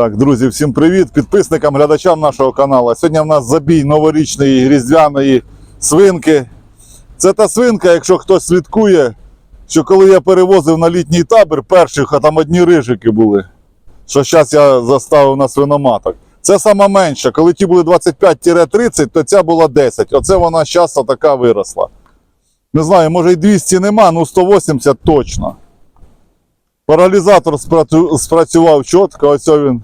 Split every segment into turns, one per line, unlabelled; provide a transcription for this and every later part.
Так, друзі, всім привіт! Підписникам, глядачам нашого каналу. Сьогодні в нас забій новорічної різдвяної свинки. Це та свинка, якщо хтось слідкує, що коли я перевозив на літній табір перших, а там одні рижики були. Що зараз я заставив на свиноматок. Це сама менша. Коли ті були 25-30, то ця була 10. Оце вона зараз така виросла. Не знаю, може і 200 нема, ну 180 точно. Паралізатор спрацював чітко, ось він.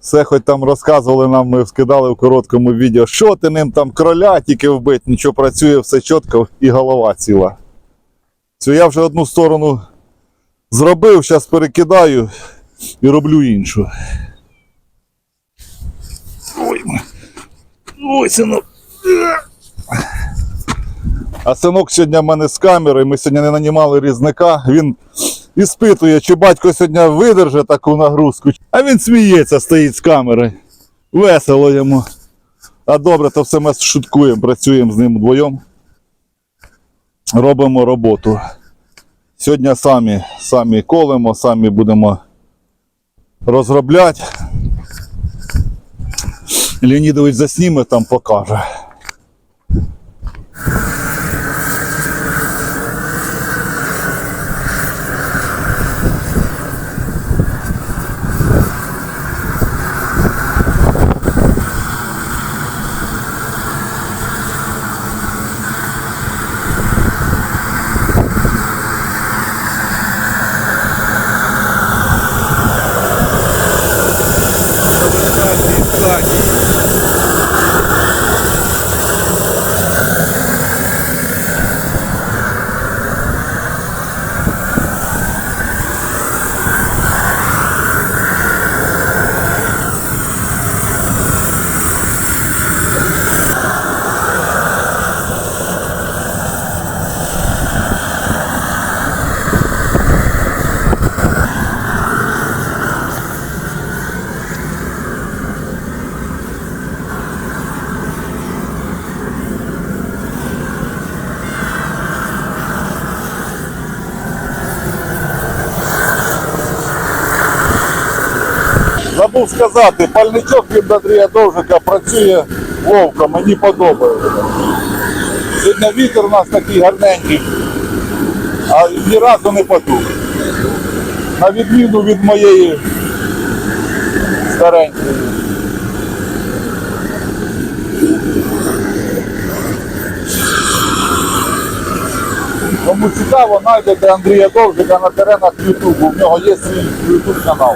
Все, хоч там розказували нам, ми скидали в короткому відео, що ти ним там кроля тільки вбить, нічого працює, все чітко і голова ціла. Це я вже одну сторону зробив, зараз перекидаю і роблю іншу. Ой, ой, синок. А синок сьогодні в мене з камерою, ми сьогодні не нанімали різника. Він іспитує, чи батько сьогодні видержить таку нагрузку. А він сміється, стоїть з камери. Весело йому. А добре, то все ми шуткуємо, працюємо з ним вдвоєм. Робимо роботу. Сьогодні самі, самі колемо, самі будемо розробляти. Леонідович засніме там покаже. Забув сказати, пальничок від Андрія Довжика працює вовка, мені подобається. Сьогодні вітер у нас такий гарненький, а ні разу не потух. На відміну від моєї старенької. Кому цікаво, знайдете Андрія Довжика на теренах Ютубу. В нього є свій Ютуб канал.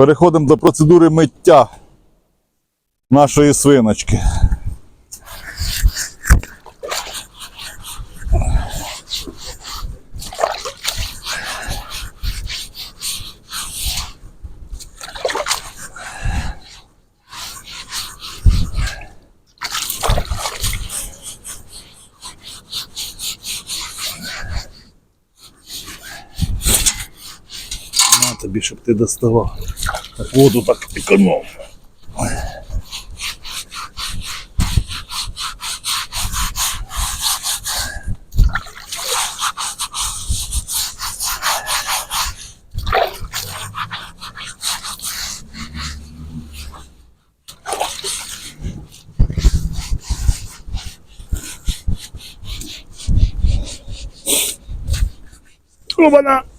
Переходимо до процедури миття нашої свиночки. Тобі, щоб ти доставав. Так воду так економ. Опана!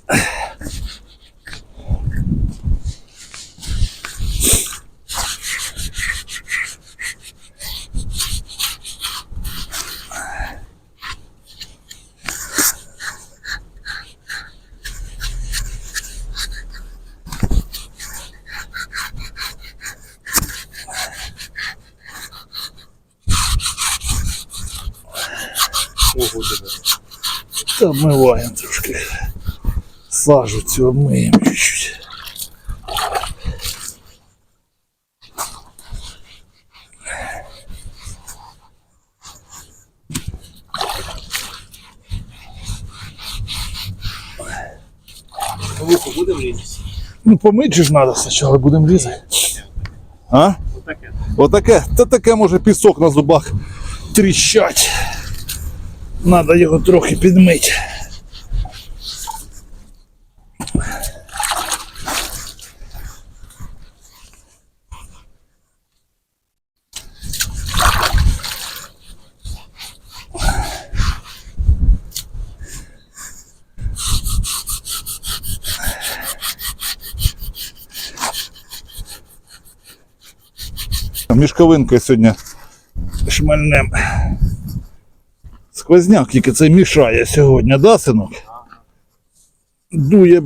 Ого, Та обмиваємо трошки. Сажу цю обмиємо чуть-чуть.
Вухо будемо різати?
Ну, помить же ж треба спочатку, будемо різати. А?
Отаке.
Отаке, та таке може пісок на зубах тріщать. Надо його трохи підмити. Мішковинкою сьогодні шмальнем. Сквозняк тільки це мішає сьогодні, да, синок? Дує.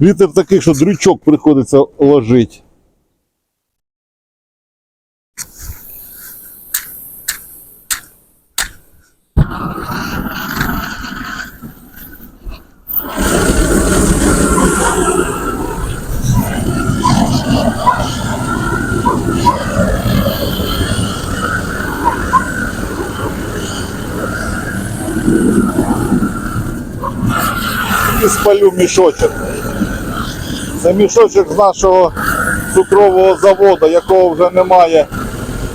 Вітер такий, що дрючок приходиться ложити. І спалю мішочок. Це мішочок з нашого цукрового заводу, якого вже немає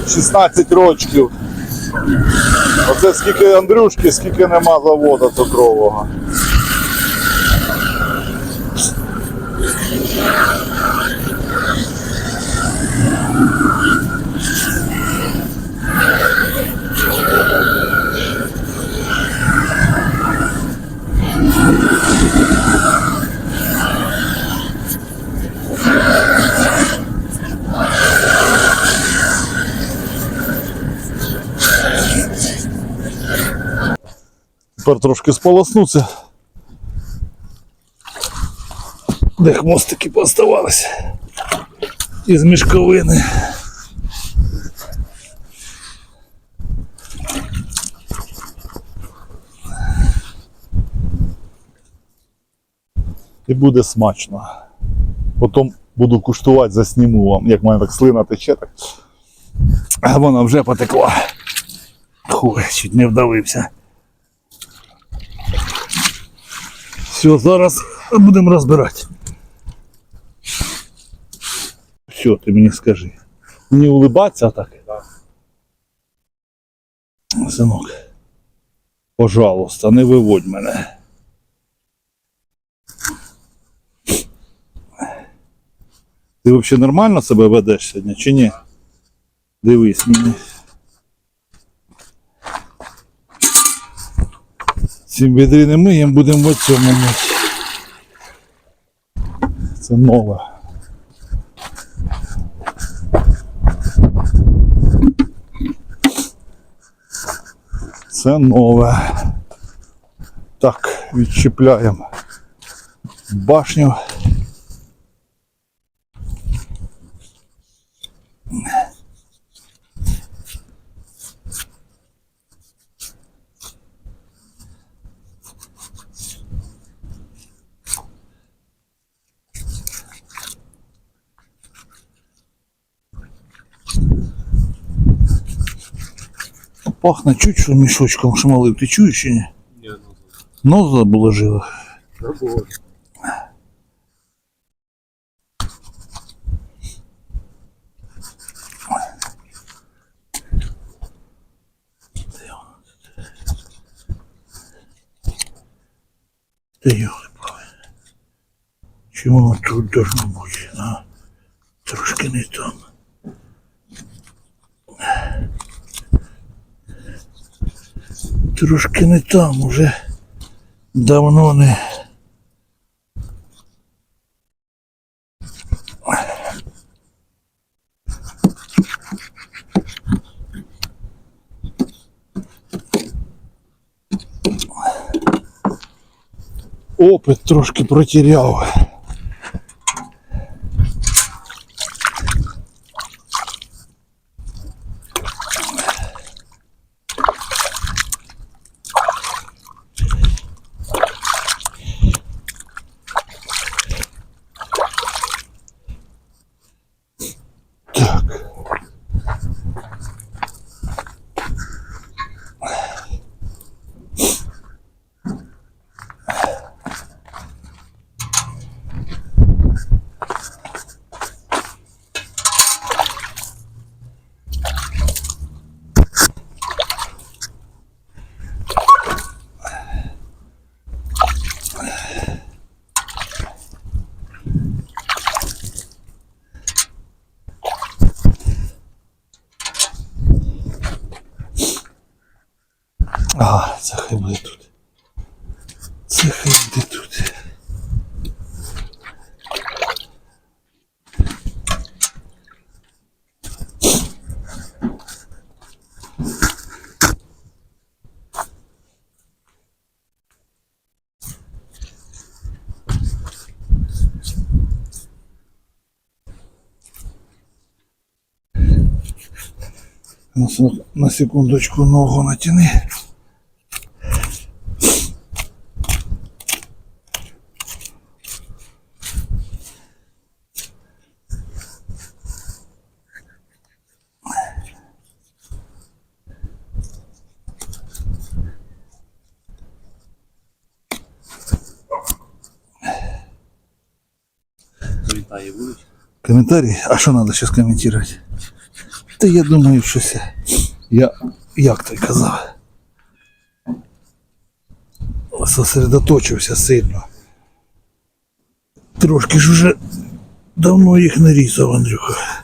16 років. Оце скільки Андрюшки, скільки нема заводу цукрового. Тепер трошки сполоснуться. Де хвостики поставалися. Із мішковини. І буде смачно. Потім буду куштувати, засніму вам, як в мене так слина тече. Так. Вона вже потекла. Хуй, чуть не вдавився. Все, зараз будемо розбирати. Що ти мені скажи? Мені улибатися так? Синок. Пожалуйста, не виводь мене. Ти взагалі нормально себе ведеш сьогодні чи ні? Дивись мені. Цим відріни не миємо, будемо в цьому мити. Це нове. Це нове. Так, відчіпляємо башню. Пахне чуть що мішочком шмалив. Ти чуєш чи ні?
Ні, ну,
Нос
забув.
Та йоли Чому воно тут должно бути? А? Трошки не там. Трошки не там уже. Давно не. Опит трошки протеряв. Це хай буде тут. Це хай буде тут. На секундочку ногу натяни.
Вітає вулич.
Комментарии? А що треба сейчас коментувати? Та я думаю, щось. Я як той казав. Сосредоточився сильно. Трошки ж уже давно їх нарізав, Андрюха.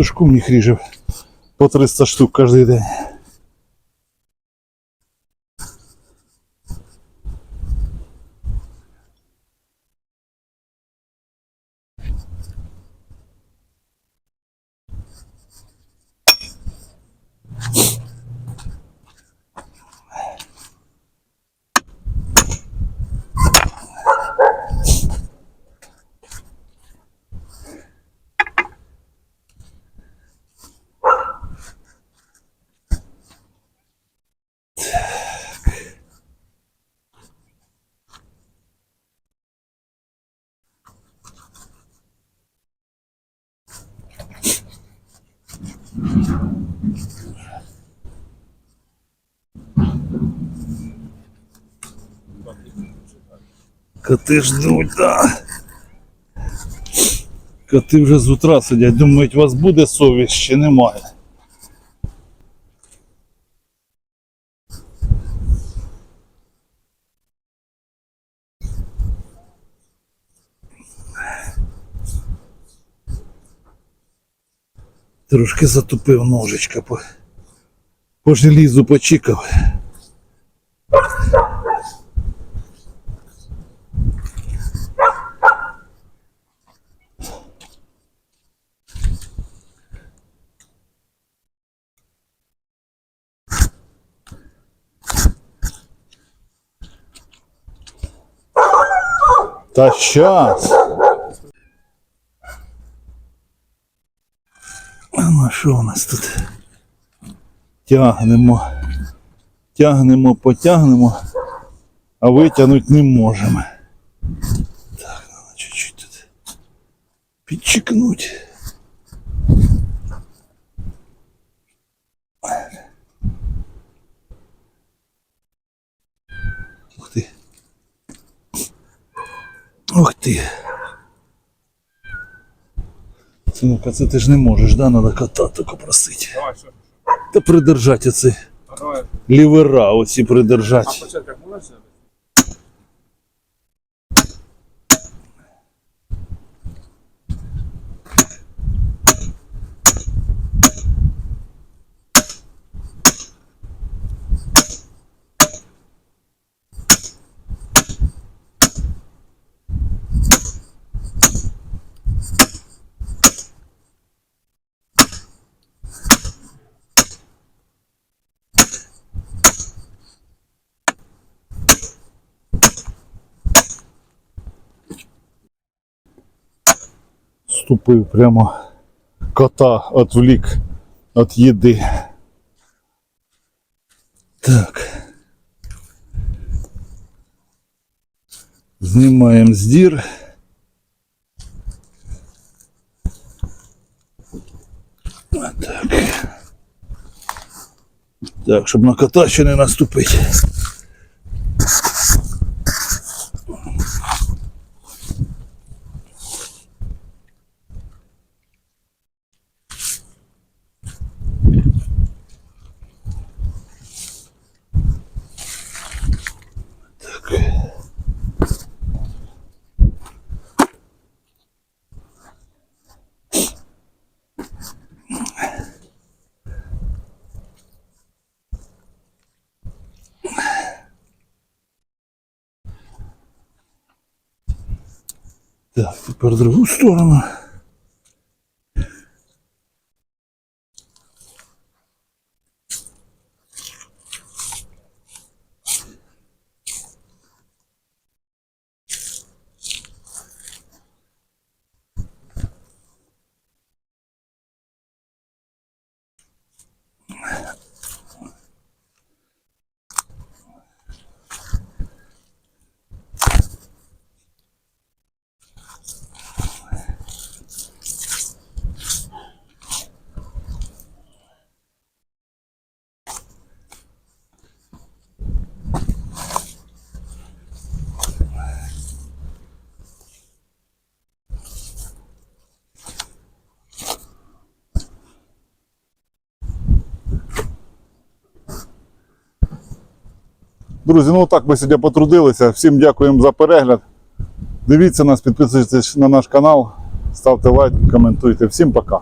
Тушку в них по 300 штук кожен день. Коти ждуть, да. Коти вже з утра сидять, думають, у вас буде совість чи немає. Трошки затупив ножичка по, по желізу почікав. Та щас. А ну що у нас тут? Тягнемо. Тягнемо, потягнемо, а витягнути не можемо. Так, треба чуть-чуть тут підчикнуть. Ух ти. Синука, це ти ж не можеш, да? Надо кота тільки просити.
Давай, що?
Та придержать оці
А давай.
лівера, оці придержати. Ступив прямо кота отвлік від їди. Так. Знімаємо здір. Так. Так, щоб на кота ще не наступити. Так, тепер другу сторону. Друзі, ну так ми сьогодні потрудилися. Всім дякуємо за перегляд. Дивіться нас, підписуйтесь на наш канал, ставте лайк, коментуйте. Всім пока.